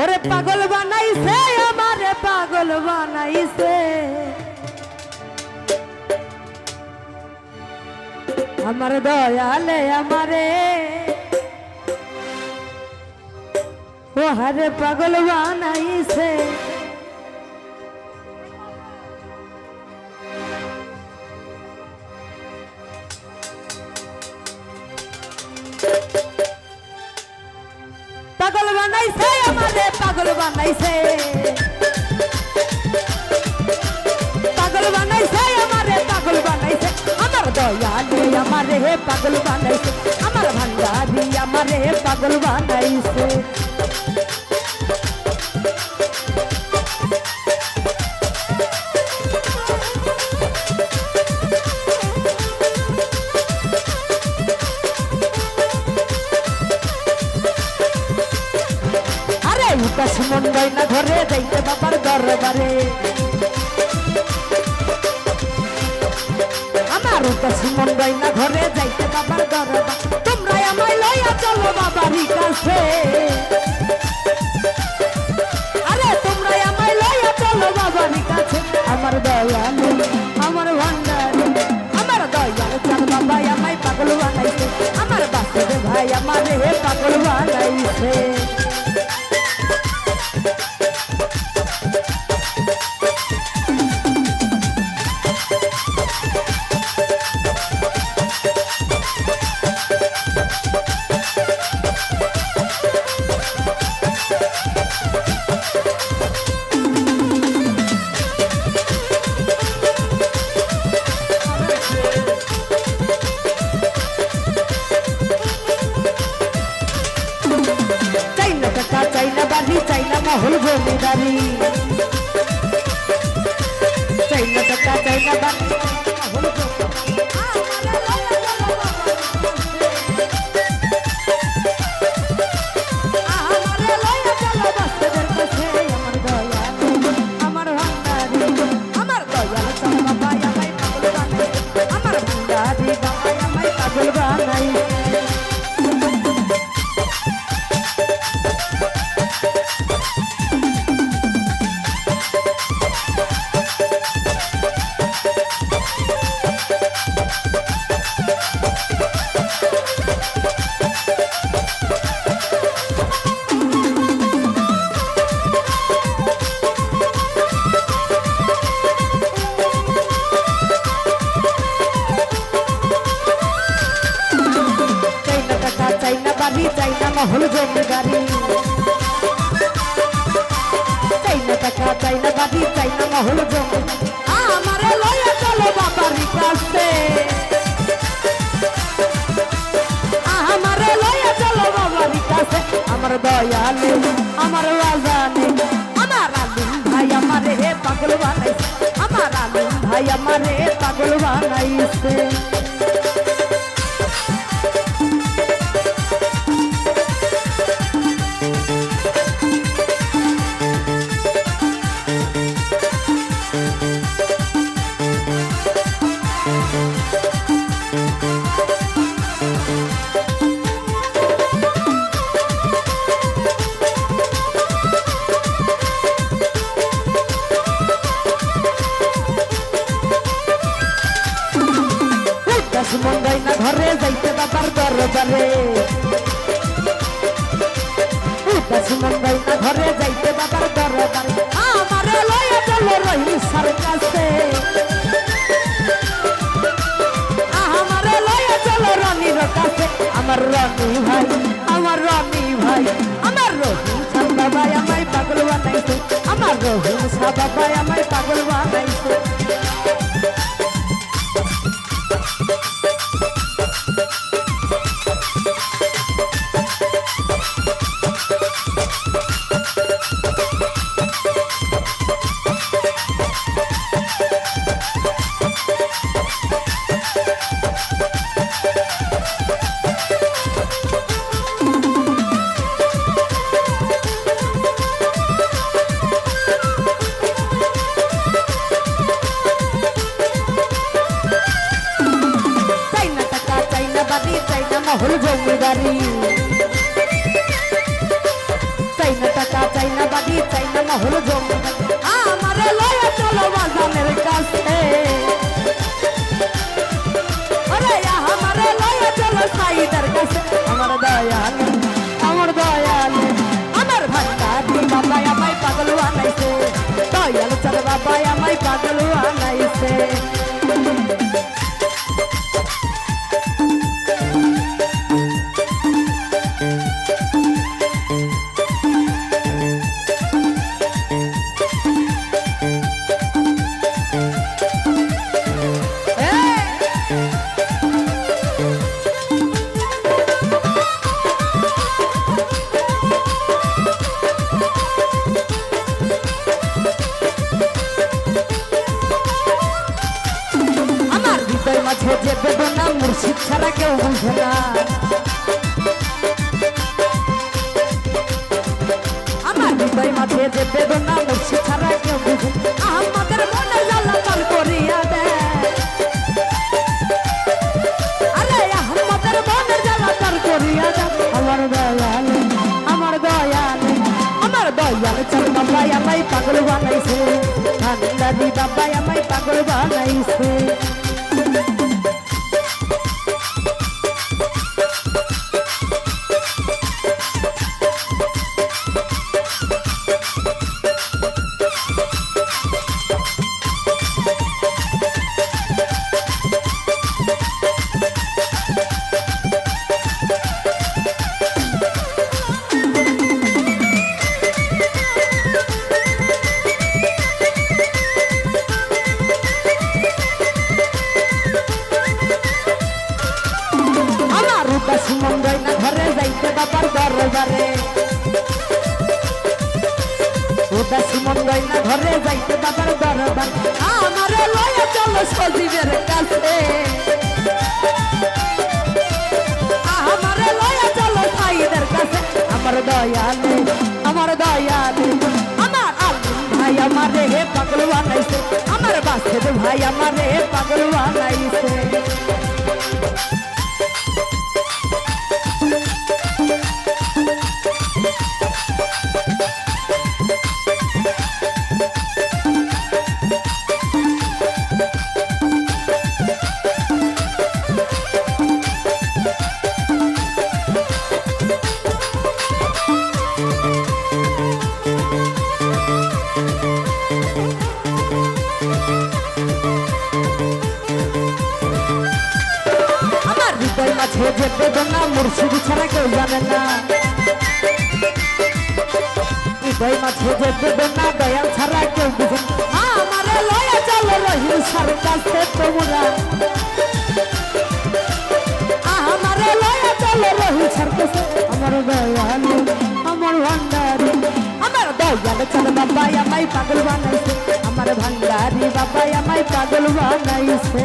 ওরে পাগল বানাইছে আমারে পাগল বানাইছে। আমার দয়ালে আমারে। ও হারে পাগল বানাইছে। আমারে হে পাগল বানাইছে। আমার ভান্ডারি আমারে হে পাগল বানাইছে। দরবারে আমার উদাস মন না ঘরে যাইতে বাবার দরবার। তোমরা আমায় লইয়া চলো বাবারই কাছে। আরে তোমরা আমায় লইয়া চলো বাবারই কাছে। আমার দয়ালু, আমার ভান্ডারি, আমার দয়াল চাল বাবা আমায় পাগল বানাইছে। আমার বাসুদেব ভাই আমার হে পাগল বানাইছে। মহল জমিদারি চাইনা টাকা চাইনা বাড়ি। মহল জমিদারি। চাইনা বাড়ি চাইনা মহল জমিদারি চাইনা টাকা, চাইনা বাড়ি চাইনা মহল জমি আমারে লইয়া চলো বাবারি কাছে আমারে লইয়া চলো বাবারি কাছে আমার দয়ালে, আমার রাজানে আমার আলিম ভাই আমারে হে পাগল বানাইছে। আমার আলিম ভাই আমারে পাগল বানাইছে। বাবার দরবারে উদাস মন্দাই না, ঘরে যাইতে বাবার দরবারে। আমারে লইয়া চলো রহিম সার কাছে। আমারে লইয়া চলো রানীর কাছে। আমার রানী ভাই, আমার রানী ভাই, আমার রহিম সার বাবাই আমায় পাগল বানাইছে। আমার রহিম সার বাবাই আমায় পাগল মহল জমিদারি চাইনা রাহুল জমি আমারে লয়া চলো বাজানের কাছে। আমারে চলো সাইদার কাছে। আমার দয়াল আমার দয়াল। আমার ভান্ডারি বাবা আমায় পাগল বানাইছে। দয়াল চল বাবা আমায় পাগল বানাইছে। ছাড়া কেউ বুঝে না। আমার হৃদয় মাঝে যে বেদনা মুর্শিদ ছাড়া কেউ বুঝে। আমাদের মনে জ্বালা পাল করিয়া দেয় আরে আমাদের মনে জ্বালা পাল করিয়া দেয় আমার দয়াল আমার দয়াল আমার দয়াল চল বাবা আমায় পাগল বানাইছে। ঠান্ডারি বাবা আমায় পাগল বানাইছে। উদাসী মন না ঘরে যাইতে বাবার দরবার। আমারে লয়া চলো সজীবের কাছে। আমারে লয়া চলো সাইদের কাছে। আমার দয়ালে আমার দয়ালে, আমার ভাই আমারে হে পাগল বানাইছে। আমার বাসের ভাই আমারে পাগল বানাইছে। আমার হৃদয় মাঝে যে বেদনা, মুর্শিদ ছাড়া কেউ জানে না। হৃদয় মাঝে যে বেদনা, দয়াল ছাড়া কেউ বুঝে। আমারে লয়া চলো রহিল সার কাছে তোমরা। দয়াল, আমার ভান্ডারি। আমার দয়াল চল বাবা আমায় পাগল বানাইছে আমার ভান্ডারি বাবা আমায় পাগল বানাইছে